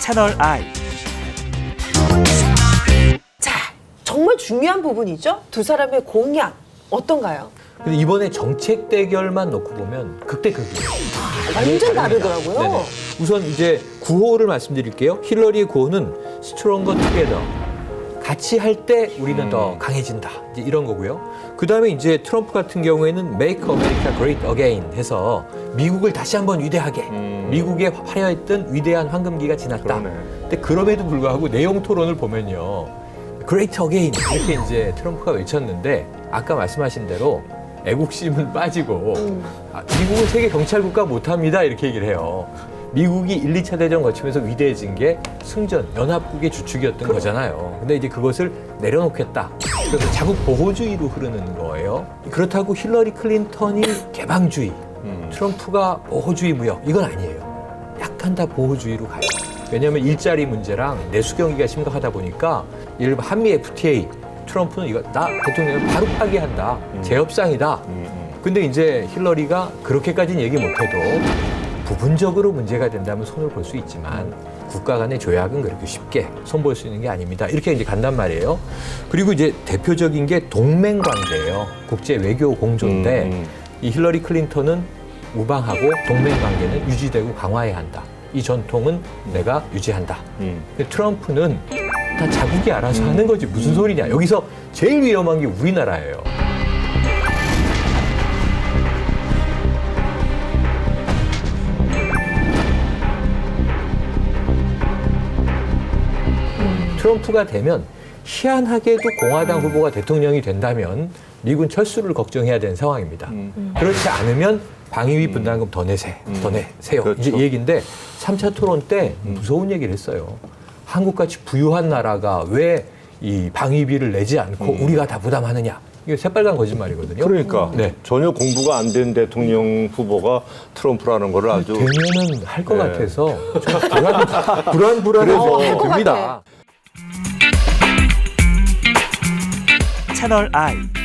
채널 I. 자, 정말 중요한 부분이죠. 두 사람의 공약 어떤가요? 근데 이번에 정책 대결만 놓고 보면 극대극이에요. 완전 다르더라고요. 네네. 우선 이제 구호를 말씀드릴게요. 힐러리의 구호는 Stronger Together. 같이 할 때 우리는 더 강해진다. 이제 이런 거고요. 그 다음에 이제 트럼프 같은 경우에는 Make America Great Again 해서 미국을 다시 한번 위대하게. 미국의 화려했던 위대한 황금기가 지났다. 그러네. 근데 그럼에도 불구하고 내용 토론을 보면요. Great Again 이렇게 이제 트럼프가 외쳤는데 아까 말씀하신 대로 애국심은 빠지고 아, 미국은 세계 경찰 국가 못합니다 이렇게 얘기를 해요. 미국이 1, 2차 대전 거치면서 위대해진 게 승전, 연합국의 주축이었던 거잖아요. 근데 이제 그것을 내려놓겠다. 그래서 자국 보호주의로 흐르는 거예요. 그렇다고 힐러리 클린턴이 개방주의, 트럼프가 보호주의 무역 이건 아니에요. 약간 다 보호주의로 가요. 왜냐하면 일자리 문제랑 내수 경기가 심각하다 보니까 예를 들어 한미 FTA 트럼프는 이거 나 대통령을 바로 파기한다. 재협상이다. 근데 이제 힐러리가 그렇게까지는 얘기 못해도 부분적으로 문제가 된다면 손을 볼 수 있지만 국가 간의 조약은 그렇게 쉽게 손볼 수 있는 게 아닙니다. 이렇게 이제 간단 말이에요. 그리고 이제 대표적인 게 동맹 관계예요. 국제 외교 공조인데 음, 음. 이 힐러리 클린턴은 우방하고 동맹 관계는 유지되고 강화해야 한다. 이 전통은 내가 유지한다. 음. 근데 트럼프는 다 자국이 알아서 하는 거지 무슨 소리냐. 여기서 제일 위험한 게 우리나라예요. 트럼프가 되면 희한하게도 공화당 후보가 대통령이 된다면 미군 철수를 걱정해야 되는 상황입니다. 그렇지 않으면 방위비 분담금 더 내세, 더 내세요. 그렇죠. 이제 이 얘기인데 3차 토론 때 무서운 얘기를 했어요. 한국같이 부유한 나라가 왜 이 방위비를 내지 않고 우리가 다 부담하느냐. 이게 새빨간 거짓말이거든요. 그러니까 네. 전혀 공부가 안 된 대통령 후보가 트럼프라는 거를 아주 되면은 할것 네. 같아서 좀 불안, 불안, 불안해서 할것 됩니다. 채널 I.